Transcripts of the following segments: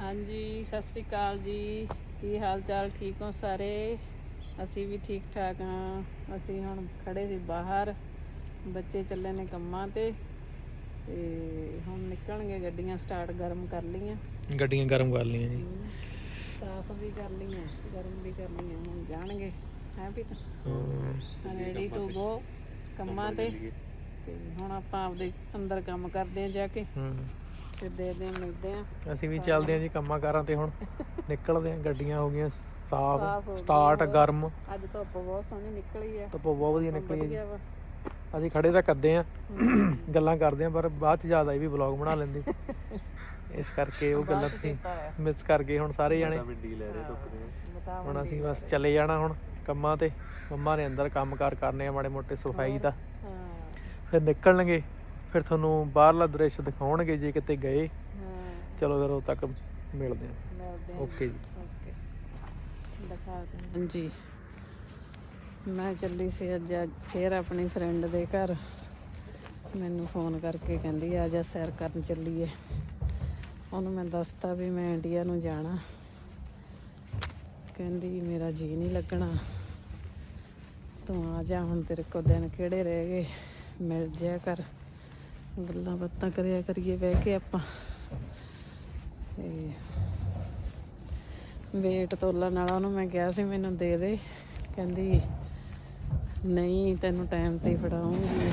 ਹਾਂਜੀ ਸਤਿ ਸ੍ਰੀ ਅਕਾਲ ਜੀ। ਕੀ ਹਾਲ ਚਾਲ ਠੀਕ ਹੋ ਸਾਰੇ? ਅਸੀਂ ਵੀ ਠੀਕ ਠਾਕ ਹਾਂ। ਅਸੀਂ ਹੁਣ ਖੜੇ ਸੀ ਬਾਹਰ। ਬੱਚੇ ਚੱਲੇ ਨੇ ਕੰਮਾਂ ਤੇ। ਤੇ ਹੁਣ ਨਿਕਲਣਗੇ ਗੱਡੀਆਂ ਸਟਾਰਟ ਗਰਮ ਕਰ ਲਈਆਂ। ਗੱਡੀਆਂ ਗਰਮ ਕਰ ਲਈਆਂ ਜੀ। ਸਾਫ਼ ਵੀ ਕਰ ਲਈਆਂ ਗਰਮ ਵੀ ਕਰ ਲਈਆਂ। ਹੁਣ ਜਾਣਗੇ। ਹੈ ਵੀ ਹਾਂ। ਰੈਡੀ ਟੂ ਗੋ ਕੰਮਾਂ ਤੇ। ਤੇ ਹੁਣ ਆਪਾਂ ਆਪਦੇ ਅੰਦਰ ਕੰਮ ਕਰਦੇ ਆ ਜਾ ਕੇ। ਹੂੰ। ਤੇ ਮਿਲਦੇ ਆ। ਅਸੀਂ ਵੀ ਚੱਲਦੇ ਹਾਂ ਜੀ ਕੰਮਾਂ ਕਾਰਾਂ ਤੇ ਹੁਣ। ਨਿਕਲਦੇ ਹਾਂ ਗੱਡੀਆਂ ਹੋ ਗਈਆਂ ਸਾਫ਼ ਹੋ ਸਟਾਰਟ ਗਈਆਂ। ਗਰਮ। ਅੱਜ ਧੁੱਪ ਬਹੁਤ ਸੋਹਣੀ ਨਿਕਲੀ ਆ। ਧੁੱਪ ਬਹੁਤ ਵਧੀਆ ਨਿਕਲੀ ਹੈ ਜੀ। ਵਧੀਆ ਵਾ। ਅਸੀਂ ਖੜੇ ਤਾਂ ਕੱਦੇ ਆ ਗੱਲਾਂ ਕਰਦੇ ਆ ਪਰ ਬਾਅਦ ਚ ਜ਼ਿਆਦਾ ਇਹ ਵੀ ਵਲੌਗ ਬਣਾ ਲੈਂਦੇ। ਇਸ ਕਰਕੇ ਉਹ ਗੱਲਾਂ ਤੁਸੀਂ ਮਿਸ ਕਰ ਗਏ ਹੁਣ ਸਾਰੇ ਜਾਣੇ। ਹੁਣ ਅਸੀਂ ਬਸ ਚਲੇ ਜਾਣਾ ਹੁਣ ਕੰਮਾਂ ਤੇ। ਮੰਮਾ ਨੇ ਅੰਦਰ ਕੰਮਕਾਰ ਕਰਨੇ ਆ ਮਾੜੇ ਮੋਟੇ ਸਫ਼ਾਈ ਦਾ। ਹਾਂ। ਫਿਰ ਨਿਕਲਣਗੇ। ਫਿਰ ਤੁਹਾਨੂੰ ਬਾਹਰਲਾ ਦ੍ਰਿਸ਼ ਦਿਖਾਉਣਗੇ ਜੇ ਕਿਤੇ ਗਏ। ਹਾਂ। ਚਲੋ ਫਿਰ ਉਦੋਂ ਤੱਕ ਮਿਲਦੇ ਆ ਮਿਲਦੇ ਆ ਓਕੇ ਜੀ। ਓਕੇ। ਦਿਖਾ ਦੇ ਹਾਂਜੀ। ਮੈਂ ਚੱਲੀ ਸੀ ਅੱਜ ਫੇਰ ਆਪਣੀ ਫਰੈਂਡ ਦੇ ਘਰ। ਮੈਨੂੰ ਫੋਨ ਕਰਕੇ ਕਹਿੰਦੀ ਆ ਜਾ ਸੈਰ ਕਰਨ ਚੱਲੀਏ। ਉਹਨੂੰ ਮੈਂ ਦੱਸਤਾ ਵੀ ਮੈਂ ਇੰਡੀਆ ਨੂੰ ਜਾਣਾ। ਕਹਿੰਦੀ ਮੇਰਾ ਜੀ ਨਹੀਂ ਲੱਗਣਾ। ਤੂੰ ਆ ਜਾ ਹੁਣ ਤੇਰੇ ਕੋਲ ਦਿਨ ਕਿਹੜੇ ਰਹਿ ਗਏ? ਮਿਲ ਜਿਆ ਕਰ। ਗੱਲਾਂ ਬਾਤਾਂ ਕਰਿਆ ਕਰੀਏ, ਬਹਿ ਕੇ ਆਪਾਂ। ਤੇ ਵੇਟ ਤੋਲਣ ਵਾਲਾ ਉਹਨੂੰ ਮੈਂ ਕਿਹਾ ਸੀ, ਮੈਨੂੰ ਦੇ ਦੇ। ਕਹਿੰਦੀ, ਨਹੀਂ, ਤੈਨੂੰ ਟਾਈਮ ਤੇ ਹੀ ਫੜਾਉਂਗੀ।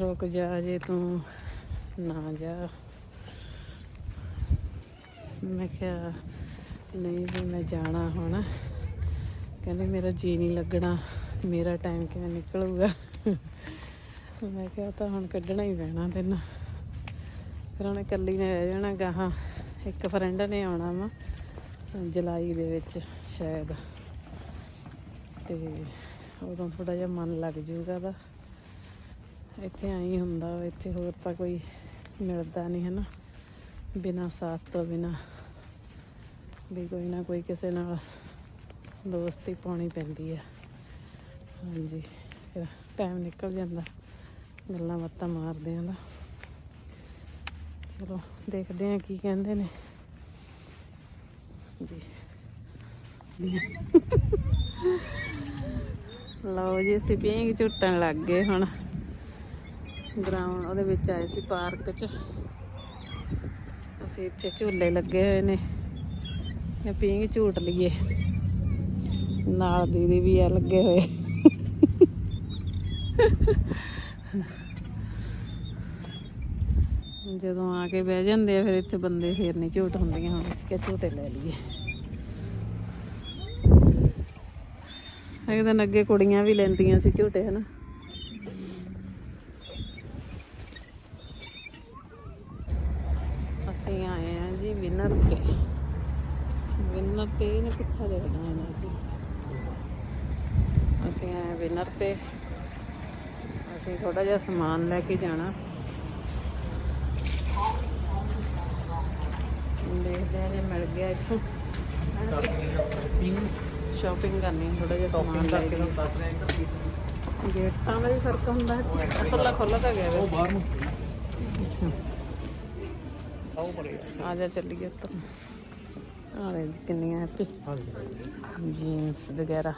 ਰੁਕ ਜਾ ਜੇ ਤੂੰ ਨਾ ਜਾ। ਮੈਂ ਕਿਹਾ, ਨਹੀਂ ਵੀ ਮੈਂ ਜਾਣਾ ਹੁਣ। ਕਹਿੰਦੇ, ਮੇਰਾ ਜੀ ਨਹੀਂ ਲੱਗਣਾ। ਮੇਰਾ ਟਾਈਮ ਕਿਵੇਂ ਨਿਕਲੂਗਾ? ਮੈਂ ਕਿਹਾ ਤਾਂ ਹੁਣ ਕੱਢਣਾ ਹੀ ਪੈਣਾ ਤੈਨੂੰ ਫਿਰ ਉਹਨੇ ਇਕੱਲੀ ਨੇ ਰਹਿ ਜਾਣਾ ਗਾਹਾਂ ਇੱਕ ਫਰੈਂਡ ਨੇ ਆਉਣਾ ਵਾ ਜੁਲਾਈ ਦੇ ਵਿੱਚ ਸ਼ਾਇਦ। ਤੇ ਉਦੋਂ ਥੋੜਾ ਜਿਹਾ ਮਨ ਲੱਗ ਜੂਗਾ ਦਾ ਇੱਥੇ ਆਈ ਹੁੰਦਾ ਵਾ, ਇੱਥੇ ਹੋਰ ਤਾਂ ਕੋਈ ਮਿਲਦਾ ਨਹੀਂ ਹੈ ਨਾ ਬਿਨਾ ਸਾਥ ਤੋਂ ਬਿਨਾ ਵੀ ਕੋਈ ਨਾ ਕੋਈ ਕਿਸੇ ਨਾਲ ਦੋਸਤੀ ਪਾਉਣੀ ਪੈਂਦੀ ਹੈ ਹਾਂਜੀ ਫਿਰ ਟਾਈਮ ਨਿਕਲ ਜਾਂਦਾ। ਗੱਲਾਂ ਬਾਤਾਂ ਮਾਰਦੇ ਆਂ ਦਾ ਚਲੋ, ਦੇਖਦੇ ਆਂ ਕੀ ਕਹਿੰਦੇ ਨੇ। ਜੀ। ਲਓ ਜੀ, ਅਸੀਂ ਪੀਂਘ ਝੁੱਟਣ ਲੱਗ ਗਏ ਹੁਣ। ਗਰਾਊਂਡ ਉਹਦੇ ਵਿੱਚ ਆਏ ਸੀ ਪਾਰਕ 'ਚ। ਅਸੀਂ ਇੱਥੇ ਝੂਲੇ ਲੱਗੇ ਹੋਏ ਨੇ। ਇਹ ਪੀਂਘ ਝੂਟ ਲਈਏ। ਨਾਲ ਦੀਦੀ ਵੀ ਆ ਲੱਗੇ ਹੋਏ। ਜਦੋਂ ਆ ਕੇ ਬਹਿ ਜਾਂਦੇ ਆ, ਫਿਰ ਇੱਥੇ ਬੰਦੇ ਫੇਰ ਨਹੀਂ ਝੂਟ ਹੁੰਦੀਆਂ ਹੁਣ, ਅਸੀਂ ਕਿਹਾ ਝੂਟੇ ਲੈ ਲਈਏ। ਇੱਕ ਦਿਨ ਅੱਗੇ ਕੁੜੀਆਂ ਵੀ ਲੈਂਦੀਆਂ ਸੀ ਝੂਟੇ, ਹਨਾ? ਅਸੀਂ ਆਏ ਆ ਜੀ ਵਿਨਰ ਤੇ ਵਿਨਰ ਤੇ ਇਹਨੇ ਕਿੱਥਾ ਦੇ ਬਣਾਇਆ ਜੀ ਅਸੀਂ ਆਏ ਵਿਨਰ ਤੇ। ਅਸੀਂ ਥੋੜਾ ਜਿਹਾ ਸਮਾਨ ਲੈ ਕੇ ਜਾਣਾ। ਦੇਖਦੇ ਆ ਜੇ ਮਿਲ ਗਿਆ ਇੱਥੋਂ। ਸ਼ਾਪਿੰਗ ਕਰਨੀ ਥੋੜਾ ਜਿਹਾ ਸਮਾਨ ਲੈ ਕੇ। ਦੱਸ ਰਹੇ ਗੇਟਾਂ ਦਾ ਵੀ ਫ਼ਰਕ ਹੁੰਦਾ ਹੈ ਖੁੱਲਾ ਖੁੱਲਾ ਤਾਂ ਗਿਆ ਵੈਸੇ। ਬਾਹਰ ਨੂੰ। ਅੱਛਾ। ਆਓ ਪਰੇ ਆ ਜਾ ਚੱਲੀਏ ਉੱਤਰ ਆ ਰੇ ਕਿੰਨੀਆਂ ਹੈਪੀ ਹਾਂਜੀ ਜੀਨਸ ਵਗੈਰਾ।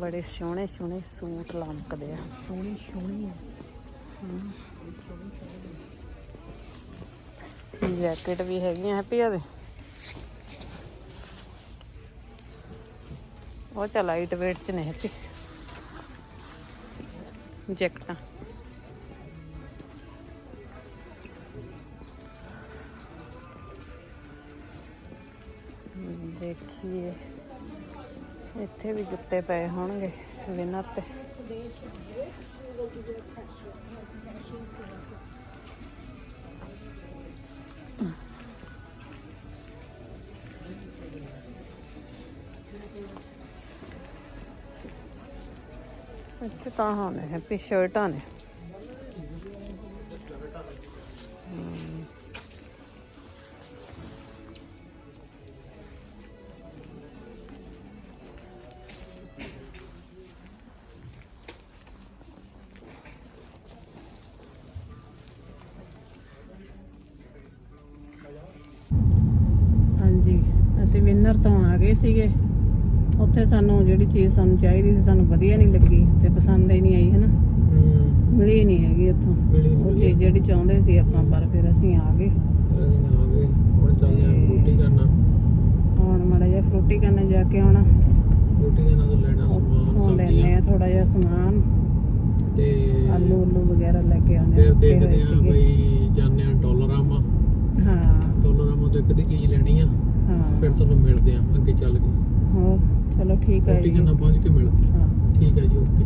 ਬੜੇ ਸੋਹਣੇ ਸੋਹਣੇ ਸੂਟ ਲਮਕਦੇ ਆ। ਸੋਹਣੀ ਸੋਹਣੀ ਜੈਕਟ ਵੀ ਹੈਗੀਆਂ ਹੈਪੀ ਦੇ ਉਹ ਚਾ ਲਾਈਟ weight ਚ ਨੇ ਹੈਪੀ। ਜੈਕਟਾਂ। ਦੇਖੀਏ। ਇੱਥੇ ਵੀ ਜੁੱਤੇ ਪਏ ਹੋਣਗੇ ਵਿਨਰ ਤੇ। ਇੱਥੇ ਤਾਂ ਹਾਂ ਨੇ ਹੈਪੀ ਸ਼ਰਟਾਂ ਨੇ। ਅਸੀਂ ਵਿਨਰ ਤੋਂ ਆ ਗਏ ਸੀਗੇ। ਉੱਥੇ ਸਾਨੂੰ ਜਿਹੜੀ ਚੀਜ਼ ਸਾਨੂੰ ਚਾਹੀਦੀ ਸੀ ਸਾਨੂੰ ਵਧੀਆ ਨਹੀਂ ਲੱਗੀ ਤੇ ਪਸੰਦ ਹੀ ਨਹੀਂ ਆਈ ਹਨਾ? ਹੂੰ। ਮਿਲੀ ਨਹੀਂ ਹੈਗੀ ਉੱਥੋਂ। ਮਿਲੀ ਉਹ ਚੀਜ਼ ਜਿਹੜੀ ਚਾਹੁੰਦੇ ਸੀ ਆਪਾਂ ਪਰ ਫਿਰ ਅਸੀਂ ਆ ਗਏ। ਆ ਗਏ। ਹੁਣ ਚੱਲਦੇ ਆ ਕਰਨਾ ਹੁਣ ਮਾੜਾ ਜਿਹਾ ਫਰੂਟੀ ਕਰਨੇ ਜਾ ਕੇ ਆਉਣਾ। ਰੋਟੀ ਕਰਨਾ ਤੋਂ ਲੈਣਾ ਸਮਾਨ ਆ ਥੋੜਾ ਜਿਹਾ ਸਮਾਨ। ਤੇ ਆਲੂ ਉੱਲੂ ਵਗੈਰਾ ਲੈ ਕੇ ਆਉਣੇ ਫਿਰ ਰੱਖੇ ਹੋਏ ਦੇਖਦੇ ਆ ਬਈ ਜਾਂਦੇ ਆ ਡਾਲਰਾਮਾ। ਹਾਂ। ਡਾਲਰਾਮਾ ਤੋਂ ਇੱਕ ਅੱਧੀ ਚੀਜ਼ ਲੈਣੀ ਆ। ਹਾਂ। ਫਿਰ ਤੁਹਾਨੂੰ ਮਿਲਦੇ ਆ ਅੱਗੇ ਚੱਲ ਕੇ। ਹੋਰ ਚਲੋ ਠੀਕ ਹੈ ਰੋਟੀ ਜੀ ਕਰਨਾ ਪਹੁੰਚ ਕੇ ਮਿਲਦੇ ਆ ਹਾਂ ਠੀਕ ਹੈ ਜੀ ਓਕੇ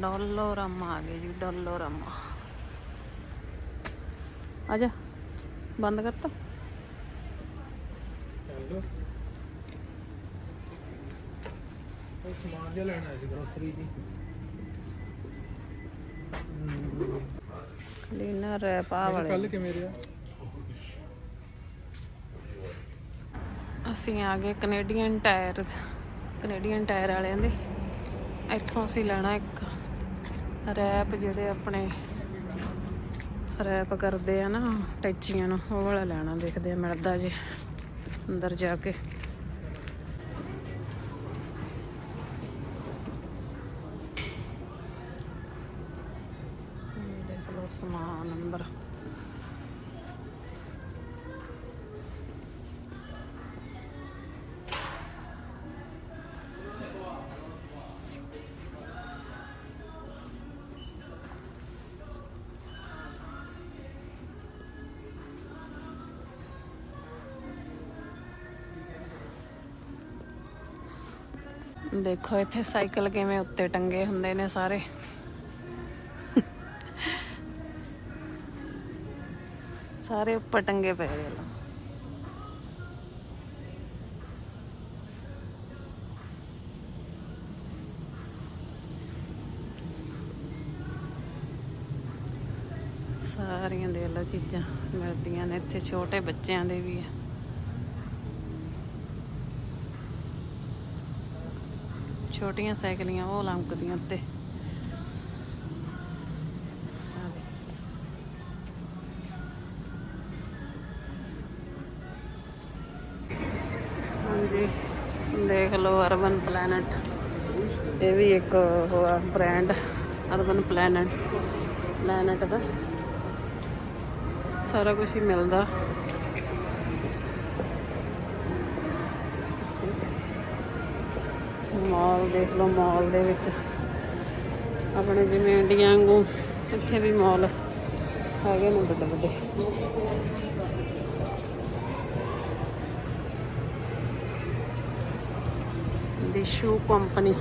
ਡੋਲੋਰਾਮਾ ਆ ਗਏ ਜੀ ਡੋਲੋਰਾਮਾ ਆ ਜਾ ਬੰਦ ਕਰਤਾ ਕੋਈ ਸਮਾਨ ਜਿਹਾ ਲੈਣਾ ਸੀ ਗਰੋਸਰੀ ਦੀ ਕਲੀਨਰ ਰੈਪ ਆ ਵਾਲੇ ਕੱਲ ਕਿਵੇਂ ਰਿਹਾ ਅਸੀਂ ਆ ਗਏ ਕੈਨੇਡੀਅਨ ਟਾਇਰ ਕੈਨੇਡੀਅਨ ਟਾਇਰ ਵਾਲਿਆਂ ਦੇ। ਇੱਥੋਂ ਅਸੀਂ ਲੈਣਾ ਇੱਕ ਰੈਪ ਜਿਹੜੇ ਆਪਣੇ ਰੈਪ ਕਰਦੇ ਆ ਨਾ, ਟੈਚੀਆਂ ਨੂੰ, ਉਹ ਵਾਲਾ ਲੈਣਾ, ਦੇਖਦੇ ਆ, ਮਿਲਦਾ ਜੇ ਅੰਦਰ ਜਾ ਕੇ। ਸਮਾਨ ਅੰਦਰ। ਦੇਖੋ, ਇੱਥੇ ਸਾਈਕਲ ਕਿਵੇਂ ਉੱਤੇ ਟੰਗੇ ਹੁੰਦੇ ਨੇ ਸਾਰੇ। ਸਾਰੇ ਉੱਪਰ ਟੰਗੇ ਪਏ ਨੇ ਸਾਰੀਆਂ ਦੇ ਲੋ ਚੀਜ਼ਾਂ ਮਿਲਦੀਆਂ ਨੇ, ਇੱਥੇ ਛੋਟੇ ਬੱਚਿਆਂ ਦੇ ਵੀ ਆ। ਛੋਟੀਆਂ ਸਾਈਕਲੀਆਂ, ਉਹ ਲੰਕਦੀਆਂ ਉੱਤੇ। ਹਾਂਜੀ, ਦੇਖ ਲਓ ਅਰਬਨ ਪਲੈਨਟ। ਇਹ ਵੀ ਇੱਕ ਉਹ ਆ, ਬ੍ਰਾਂਡ, ਅਰਬਨ ਪਲੈਨਟ। ਪਲੈਨਟ ਦਾ ਸਾਰਾ ਕੁਝ ਹੀ ਮਿਲਦਾ। ਮਾਲ ਦੇਖ ਲਓ ਮਾਲ ਦੇ ਵਿੱਚ। ਆਪਣੇ ਜਿਵੇਂ ਇੰਡੀਆ ਵਾਂਗੂ ਇੱਥੇ ਵੀ ਮਾਲ ਹੈਗੇ ਨੇ ਵੱਡੇ ਵੱਡੇ। ਦੀ ਸ਼ੂ ਕੰਪਨੀ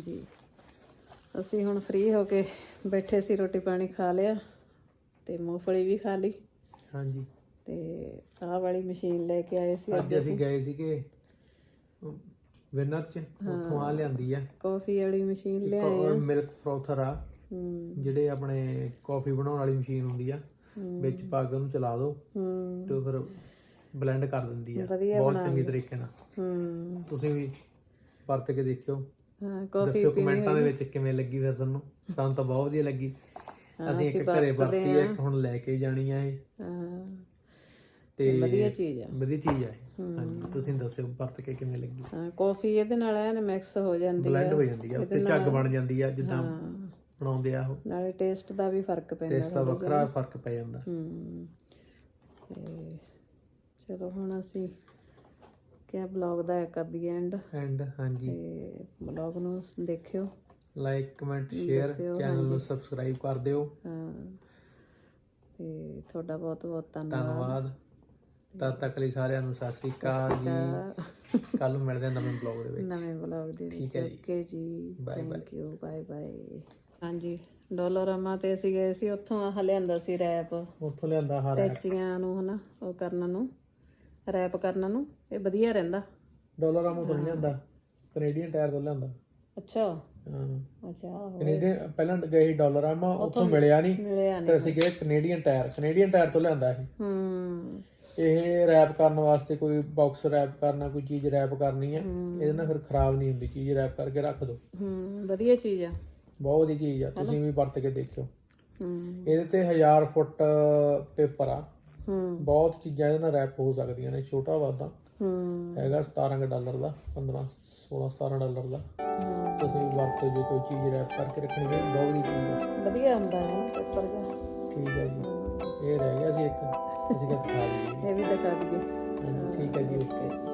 ਹਾਂਜੀ। ਅਸੀਂ ਹੁਣ ਫ੍ਰੀ ਹੋ ਕੇ ਬੈਠੇ ਸੀ ਰੋਟੀ ਪਾਣੀ ਖਾ ਲਿਆ ਤੇ ਮੂੰਗਫਲੀ ਵੀ ਖਾ ਲਈ। ਹਾਂਜੀ। ਤੇ ਆਹ ਵਾਲੀ ਮਸ਼ੀਨ ਲੈ ਕੇ ਆਏ ਸੀ ਅੱਜ ਅਸੀਂ ਗਏ ਸੀਗੇ ਵਿਨਰ ਚ ਉੱਥੋਂ ਆ ਲਿਆਂਦੀ ਆ। ਕਾਫੀ ਵਾਲੀ ਮਸ਼ੀਨ ਲਿਆਏ ਆ। ਮਿਲਕ ਫਰੋਥਰ ਆ ਜਿਹੜੇ ਆਪਣੇ ਕਾਫੀ ਬਣਾਉਣ ਵਾਲੀ ਮਸ਼ੀਨ ਹੁੰਦੀ ਆ ਵਿੱਚ ਪਾ ਕੇ ਉਹਨੂੰ ਚਲਾ ਦਿਓ ਤੇ ਫਿਰ ਬਲੈਂਡ ਕਰ ਦਿੰਦੀ ਆ ਬਹੁਤ ਚੰਗੀ ਤਰੀਕੇ ਨਾਲ। ਤੁਸੀਂ ਵੀ ਵਰਤ ਕੇ ਦੇਖਿਓ। ਹਾਂ ਕਾਫੀ ਦੱਸਿਓ ਕਮੈਂਟਾਂ ਦੇ ਵਿੱਚ ਕਿਵੇਂ ਲੱਗੀ ਫਿਰ ਤੁਹਾਨੂੰ? ਸਾਨੂੰ ਤਾਂ ਬਹੁਤ ਵਧੀਆ ਲੱਗੀ। ਅਸੀਂ ਇੱਕ ਘਰੇ ਵਰਤੀ ਇੱਕ ਹੁਣ ਲੈ ਕੇ ਜਾਣੀ ਆ ਇਹ। ਹਾਂ। ਤੇ ਵਧੀਆ ਚੀਜ਼ ਆ। ਵਧੀਆ ਚੀਜ਼ ਆ। ਹਾਂਜੀ ਤੁਸੀਂ ਦੱਸਿਓ ਵਰਤ ਕੇ ਕਿਵੇਂ ਲੱਗੀ। ਹਾਂ ਕਾਫੀ ਇਹਦੇ ਨਾਲ ਐਨ ਮਿਕਸ ਹੋ ਜਾਂਦੀ ਆ। ਬਲੈਂਡ ਹੋ ਜਾਂਦੀ ਆ ਉੱਤੇ ਝੱਗ ਬਣ ਜਾਂਦੀ ਆ ਜਿੱਦਾਂ ਹਾਂ। ਬਣਾਉਂਦੇ ਆ ਉਹ। ਨਾਲੇ ਟੇਸਟ ਦਾ ਵੀ ਫ਼ਰਕ ਪੈਂਦਾ ਟੇਸਟ ਦਾ ਵੱਖਰਾ ਫ਼ਰਕ ਪੈ ਜਾਂਦਾ। ਹੂੰ। ਤੇ ਚਲੋ ਹੁਣ ਅਸੀਂ ਕਿਆ ਬਲੌਗ ਦਾ ਕਰ ਦਈਏ ਐਂਡ ਐਂਡ ਹਾਂਜੀ। ਤੇ ਬਲੌਗ ਨੂੰ ਦੇਖਿਓ। ਲਾਈਕ ਕਮੈਂਟ ਸ਼ੇਅਰ ਚੈਨਲ ਨੂੰ ਸਬਸਕ੍ਰਾਈਬ ਕਰ ਦਿਓ। ਹਾਂ। ਤੇ ਤੁਹਾਡਾ ਬਹੁਤ ਬਹੁਤ ਧੰਨਵਾਦ। ਧੰਨਵਾਦ। ਤਦ ਤੱਕ ਲਈ ਸਾਰਿਆਂ ਨੂੰ ਸਤਿ ਸ੍ਰੀ ਅਕਾਲ ਜੀ। ਕੱਲ ਨੂੰ ਮਿਲਦੇ ਹਾਂ ਨਵੇਂ ਬਲੌਗ ਦੇ ਵਿੱਚ। ਨਵੇਂ ਬਲੌਗ ਦੇ ਵਿੱਚ। ਹੈ। ਓਕੇ ਜੀ. ਥੈਂਕ ਯੂ ਬਾਏ ਬਾਏ ਹਾਂਜੀ। ਡੋਲੋਰਾਮਾ ਤੇ ਅਸੀਂ ਗਏ ਸੀ। ਉੱਥੋਂ ਆਹ ਲਿਆਂਦਾ ਸੀ ਰੈਪ। ਉੱਥੋਂ ਲਿਆਂਦਾ ਹਾਰ ਟੈਚੀਆਂ ਨੂੰ ਹਨਾ ਉਹ ਕਰਨ ਨੂੰ। ਰੈਪ ਕਰਨ ਨੂੰ। ਇਹ ਵਧੀਆ ਰਹਿੰਦਾ। ਡਾਲਰ ਆਮੋ ਤੋਂ ਨਹੀਂ ਲਿਆਂਦਾ। ਕੈਨੇਡੀਅਨ ਟਾਇਰ ਤੋਂ ਲਿਆਂਦਾ। ਅੱਛਾ। ਹਾਂ। ਅੱਛਾ ਕੈਨੇਡੀਅਨ ਪਹਿਲਾਂ ਗਏ ਸੀ ਡਾਲਰ ਆ ਮੈਂ ਉੱਥੋਂ ਮਿਲਿਆ ਨਹੀਂ ਮਿਲਿਆ ਫਿਰ ਅਸੀਂ ਗਏ ਕੈਨੇਡੀਅਨ ਟਾਇਰ ਕੈਨੇਡੀਅਨ ਟਾਇਰ ਤੋਂ ਲਿਆਂਦਾ ਸੀ ਹੂੰ। ਇਹ ਰੈਪ ਕਰਨ ਵਾਸਤੇ ਕੋਈ ਬਾਕਸ ਰੈਪ ਕਰਨਾ ਕੋਈ ਚੀਜ਼ ਰੈਪ ਕਰਨੀ ਹੈ। ਇਹਦੇ ਨਾਲ ਫਿਰ ਖਰਾਬ ਨਹੀਂ ਹੁੰਦੀ। ਚੀਜ਼ ਰੈਪ ਕਰਕੇ ਰੱਖ ਦਿਓ ਹੂੰ ਵਧੀਆ ਚੀਜ਼ ਆ। ਬਹੁਤ ਵਧੀਆ ਚੀਜ਼ ਆ। ਤੁਸੀਂ ਵੀ ਵਰਤ ਕੇ ਦੇਖਿਓ। ਹੂੰ। ਇਹਦੇ ਤੇ 1000 ਫੁੱਟ ਪੇਪਰ ਆ। ਹੂੰ। ਬਹੁਤ ਚੀਜ਼ਾਂ ਇਹਦੇ ਨਾਲ ਰੈਪ ਹੋ ਸਕਦੀਆਂ ਨੇ ਛੋਟਾ ਵਾਦਾ ਹੂੰ। ਹੈਗਾ 17 ਕੁ ਡਾਲਰ ਦਾ 15 16 17 ਡਾਲਰ ਦਾ। ਤੁਸੀਂ ਵਰਤੋ ਜੇ ਕੋਈ ਚੀਜ਼ ਰੈਪ ਕਰਕੇ ਰੱਖਣੀ ਹੈ ਬਹੁਤ ਵਧੀਆ ਚੀਜ਼ ਵਧੀਆ ਹੁੰਦਾ ਹੈ ਪੇਪਰ ਦਾ ਠੀਕ ਹੈ ਜੀ। ਇਹ ਰਹਿ ਗਿਆ ਸੀ ਇੱਕ ਅਸੀਂ ਕਿਹਾ ਖਾ ਲਈਏ ਇਹ ਵੀ ਦਿਖਾ ਦਈਏ। ਹਾਂਜੀ, ਠੀਕ ਹੈ ਜੀ ਓਕੇ।